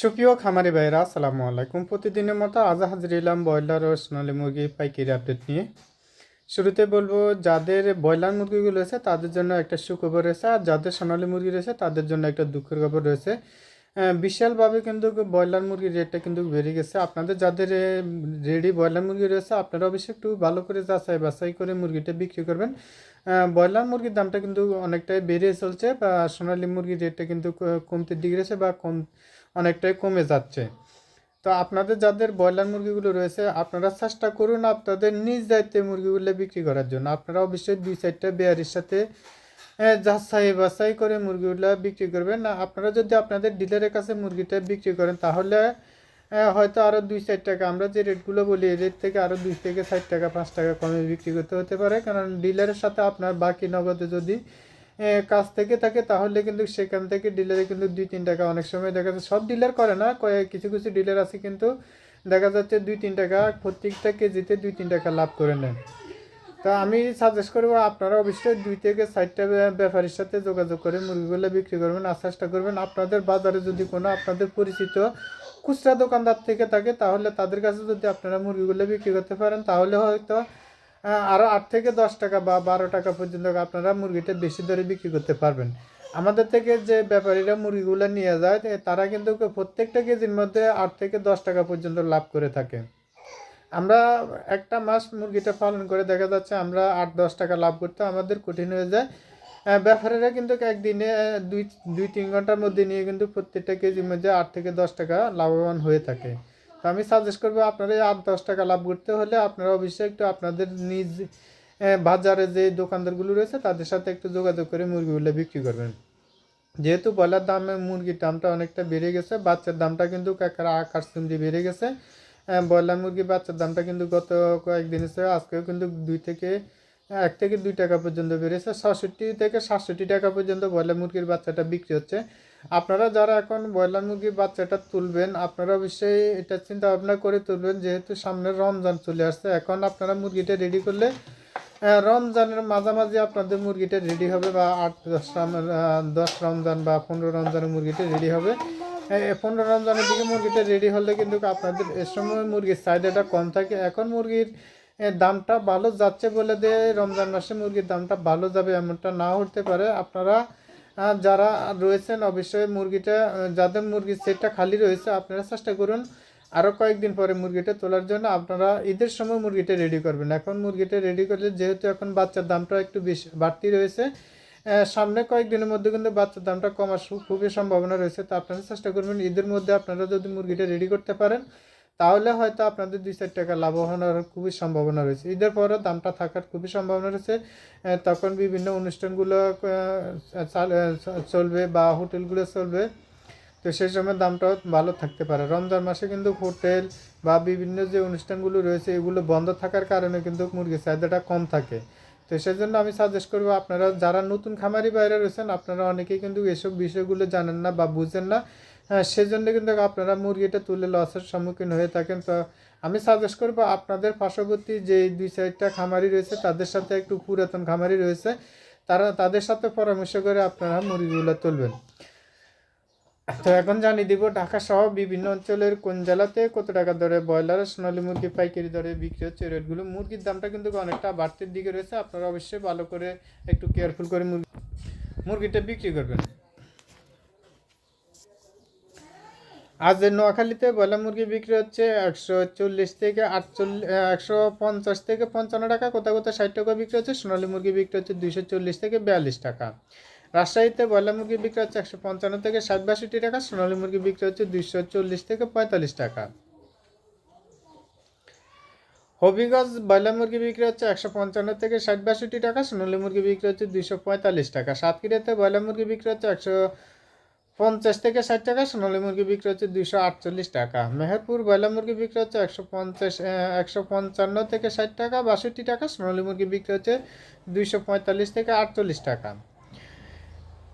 সুপ্রিয় খামারি ভাইরা আসসালামু আলাইকুম। প্রতিদিনের মতো আজ হাজির এলাম ব্রয়লার ও সোনালি মুরগি পাইকারি আপডেট নিয়ে। শুরুতে বলব, যাদের ব্রয়লার মুরগিগুলো রয়েছে, তাদের জন্য একটা সুখবর রয়েছে, আর যাদের সোনালি মুরগি রয়েছে, তাদের জন্য একটা দুঃখের খবর রয়েছে। বিশালভাবে কিন্তু ব্রয়লার মুরগির রেটটা কিন্তু বেড়ে গেছে। আপনাদের যাদের রেডি ব্রয়লার মুরগি রয়েছে, আপনারা অবশ্যই একটু ভালো করে যাচাই বাছাই করে মুরগিটা বিক্রি করবেন। ব্রয়লার মুরগির দামটা কিন্তু অনেকটাই বেড়ে চলছে বা সোনালি মুরগির রেটটা কিন্তু ক- কমতির দিকে রয়েছে বা কম, অনেকটাই কমে যাচ্ছে। তো আপনাদের যাদের ব্রয়লার মুরগিগুলো রয়েছে, আপনারা চেষ্টা করুন আপনাদের নিজ দায়িত্বে মুরগিগুলো বিক্রি করার জন্য। আপনারা অবশ্যই দুই চারটা বেয়ারির সাথে যাচাই বাছাই করে মুরগিগুলো বিক্রি করবেন। না, আপনারা যদি আপনাদের ডিলারের কাছে মুরগিটা বিক্রি করেন, তাহলে হয়তো আরও দুই চার টাকা, আমরা যে রেটগুলো বলি এই রেট থেকে আরও দুই থেকে ষাট টাকা, পাঁচ টাকা কমে বিক্রি করতে হতে পারে। কারণ ডিলারের সাথে আপনার বাকি নগদে যদি কাজ থেকে থাকে, তাহলে কিন্তু সেখান থেকে ডিলারে কিন্তু দুই তিন টাকা অনেক সময় দেখা যাচ্ছে সব ডিলার করে না কয়েক কিছু কিছু ডিলার আছে কিন্তু দেখা যাচ্ছে দুই তিন টাকা প্রত্যেকটা কেজিতে দুই তিন টাকা লাভ করে নেন তা আমি সাজেস্ট করব আপনারা অবশ্যই দুই থেকে চারটা ব্যা- ব্যাপারীর সাথে যোগাযোগ করে মুরগিগুলো বিক্রি করবেন আর চেষ্টা করবেন আপনাদের বাজারে যদি কোনো আপনাদের পরিচিত খুচরা দোকানদার থেকে থাকে, তাহলে তাদের কাছে যদি আপনারা মুরগিগুলো বিক্রি করতে পারেন, তাহলে হয়তো আরও আট থেকে দশ টাকা বা বারো টাকা পর্যন্ত আপনারা মুরগিটা বেশি দরে বিক্রি করতে পারবেন। আমাদের থেকে যে ব্যাপারীরা মুরগিগুলো নিয়ে যায় তারা কিন্তু প্রত্যেকটা কেজির মধ্যে আট থেকে দশ টাকা পর্যন্ত লাভ করে থাকে। আমরা একটা মাস মুরগিটা পালন করে দেখা যাচ্ছে আমরা আট, দশ টাকা লাভ করতে আমাদের কঠিন হয়ে যায়। ব্যাপারীরা কিন্তু একদিনে দুই দুই, তিন ঘণ্টার মধ্যে নিয়ে কিন্তু প্রত্যেকটা কেজির মধ্যে আট থেকে দশ টাকা লাভবান হয়ে থাকে। তো আমি সাজেস্ট করব আপনারা আট, দশ টাকা লাভ করতে হলে আপনারা অবশ্যই একটু আপনাদের নিজ বাজারে যে দোকানদারগুলো রয়েছে তাদের সাথে একটু যোগাযোগ করে মুরগিগুলো বিক্রি করবেন। যেহেতু ব্রয়লার দামে মুরগির দামটা অনেকটা বেড়ে গেছে, বাচ্চার দামটা কিন্তু আকাশ চুমড়ি বেড়ে গেছে। ব্রয়লার মুরগির বাচ্চার দামটা কিন্তু গত কয়েকদিন হিসেবে আজকেও কিন্তু দুই থেকে, এক থেকে দুই টাকা পর্যন্ত বেড়েছে। ছষট্টি থেকে সাতষট্টি টাকা পর্যন্ত ব্রয়লার মুরগির বাচ্চাটা বিক্রি হচ্ছে। আপনারা যারা এখন ব্রয়লার মুরগির বাচ্চাটা তুলবেন, আপনারা অবশ্যই এটা চিন্তা ভাবনা করে তুলবেন, যেহেতু সামনে রমজান চলে আসছে, এখন আপনারা মুরগিটা রেডি করলে রমজানের মাঝামাঝি আপনাদের মুরগিটা রেডি হবে বা আট, দশ দশ রমজান বা পনেরো রমজানের মুরগিটা রেডি হবে। পনেরো রমজানের দিকে মুরগিটা রেডি হলে কিন্তু আপনাদের এ সময় মুরগির চাহিদাটা কম থাকে। এখন মুরগির দামটা ভালো যাচ্ছে বলে দিয়ে রমজান মাসে মুরগির দামটা ভালো যাবে এমনটা না হতে পারে। আপনারা যারা রয়েছেন অবশ্যই মুরগিটা যাদের মুরগির সেটটা খালি রয়েছে, আপনারা চেষ্টা করুন আরও কয়েকদিন পরে মুরগিটা তোলার জন্য। আপনারা ঈদের সময় মুরগিটা রেডি করবেন। এখন মুরগিটা রেডি করলে যেহেতু এখন বাচ্চার দামটা একটু বেশি বাড়তি রয়েছে সামনে কয়েকদিনের মধ্যে কিন্তু বাচ্চার দামটা কমার খুবই সম্ভাবনা রয়েছে। তো আপনারা চেষ্টা করবেন, ঈদের মধ্যে আপনারা যদি মুরগিটা রেডি করতে পারেন, তাহলে হয়তো আপনাদের দুই চার টাকা লাভবান হওয়ার খুবই সম্ভাবনা রয়েছে। ঈদের পরে দামটা থাকার খুবই সম্ভাবনা রয়েছে। তখন বিভিন্ন অনুষ্ঠানগুলো চলবে বা হোটেলগুলো চলবে। তো সেই সময় দামটাও ভালো থাকতে পারে। রমজান মাসে কিন্তু হোটেল বা বিভিন্ন যে অনুষ্ঠানগুলো রয়েছে, এগুলো বন্ধ থাকার কারণে কিন্তু মুরগির চাহিদাটা কম থাকে। তো সেজন্য আমি সাজেস্ট করব আপনারা যারা নতুন খামারি বাইরে রয়েছেন আপনারা অনেকেই কিন্তু এসব বিষয়গুলো জানেন না বা বুঝেন না। হ্যাঁ, সেজন্য কিন্তু আপনারা মুরগিটা তুলে লসের সম্মুখীন হয়ে থাকেন। তো আমি সাজেস্ট করব আপনাদের পার্শ্ববর্তী যে দুই চারটা খামারি রয়েছে তাদের সাথে একটু পুরাতন খামারি রয়েছে তারা তাদের সাথে পরামর্শ করে আপনারা মুরগিগুলো তুলবেন। তো এখন জানিয়ে দিব ঢাকা সহ বিভিন্ন অঞ্চলের কোন জেলাতে কত টাকা দরে ব্রয়লার সোনালী মুরগি পাইকারি দরে বিক্রি হচ্ছে রেটগুলো? মুরগির দামটা কিন্তু অনেকটা বাড়তির দিকে রয়েছে। আপনারা অবশ্যই ভালো করে একটু কেয়ারফুল করে মুরগি মুরগিটা বিক্রি করবেন। আজ নোয়াখালীতে ব্রয়লার মুরগি বিক্রি হচ্ছে একশো চল্লিশ থেকে আটচল্লিশ একশো পঞ্চাশ থেকে পঞ্চান্ন টাকা কোথাও কোথাও ষাট টাকা বিক্রি হচ্ছে? সোনালী মুরগি বিক্রি হচ্ছে দুইশো চল্লিশ থেকে বিয়াল্লিশ টাকা। রাজশাহীতে ব্রয়লার মুরগি বিক্রি হচ্ছে একশো পঞ্চান্ন থেকে ষাট বাষট্টি টাকা, সোনালী মুরগি বিক্রি হচ্ছে দুইশো চল্লিশ থেকে পঁয়তাল্লিশ টাকা। হবিগঞ্জ ব্রয়লার মুরগি বিক্রি হচ্ছে একশো পঞ্চান্ন থেকে ষাট বাষট্টি টাকা, সোনালী মুরগি বিক্রি হচ্ছে দুইশো পঁয়তাল্লিশ টাকা। সাতক্ষীরাতে ব্রয়লার মুরগি বিক্রি হচ্ছে একশো পঞ্চাশ থেকে ষাট টাকা, সোনালী মুরগি বিক্রি হচ্ছে দুইশো আটচল্লিশ টাকা। মেহেরপুর ব্রয়লার মুরগি বিক্রি হচ্ছে একশো পঞ্চাশ একশো পঞ্চান্ন থেকে ষাট টাকা, বাষট্টি টাকা, সোনালী মুরগি বিক্রি হচ্ছে দুইশো পঁয়তাল্লিশ থেকে আটচল্লিশ টাকা।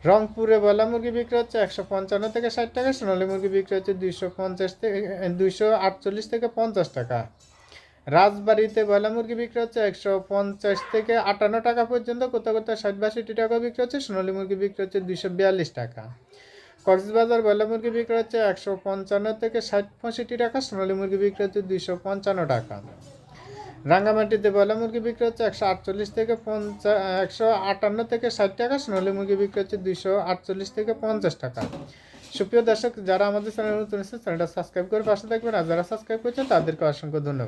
রংপুরে ব্রয়লার মুরগি বিক্রি হচ্ছে একশো পঞ্চান্ন থেকে ষাট টাকা, সোনালী মুরগি বিক্রি হচ্ছে দুইশো পঞ্চাশ থেকে দুইশো আটচল্লিশ থেকে পঞ্চাশ টাকা। রাজবাড়িতে বয়লা মুরগি বিক্রি হচ্ছে একশো পঞ্চাশ থেকে আটান্ন টাকা পর্যন্ত কোথাও কোথাও ষাট বাষট্টি টাকা বিক্রি হচ্ছে, সোনালী মুরগি বিক্রি হচ্ছে দুইশো বিয়াল্লিশ টাকা। কক্সবাজার বয়লা মুরগি বিক্রি হচ্ছে একশো পঞ্চান্ন থেকে ষাট পঁয়ষট্টি টাকা, সোনালী মুরগি বিক্রি হচ্ছে দুইশো পঞ্চান্ন টাকা। রাঙ্গামাটিতে ব্রয়লার মুরগি বিক্রি হচ্ছে একশো আটচল্লিশ থেকে পঞ্চাশ একশো আটান্ন থেকে ষাট টাকা, সোনালি মুরগি বিক্রি হচ্ছে দুইশো আটচল্লিশ থেকে পঞ্চাশ টাকা। সুপ্রিয় দর্শক, যারা আমাদের চ্যানেল নতুন এসেছে চ্যানেলটা সাবস্ক্রাইব করে পাশে থাকবেন, আর যারা সাবস্ক্রাইব করছেন, তাদেরকে অসংখ্য ধন্যবাদ।